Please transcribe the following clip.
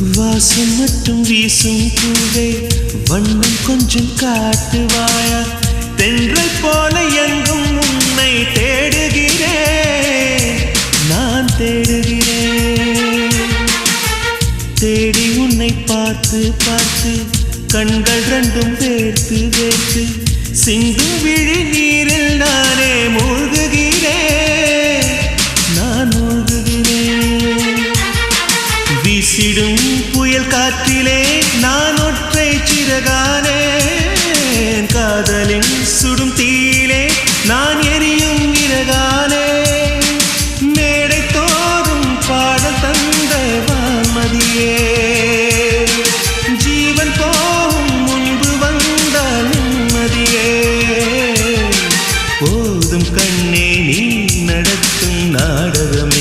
வாசம் மட்டும் வீசும் பூவே வண்ணம் கொஞ்சம் காட்டுவாயா தென்றல் போல எங்கும் உன்னை தேடுகிறேன். நான் தேடுகிறேன். தேடி உன்னை பார்த்து பார்த்து கண்கள் ரெண்டும் வேர்த்து வேர்த்து சிந்தும் விழி நீ வீசிடும் புயல் காற்றிலே நான் ஒற்றை சிறகானேன் காதலின் சுடும் தீயிலே நான் எரியும் இறகானே. மேடை தோறும் பாடல் தந்த வாமதியே ஜீவன் போகும் முன்பு வந்த நிம்மதியே. போதும் கண்ணே நீ நடத்தும் நாடகமே.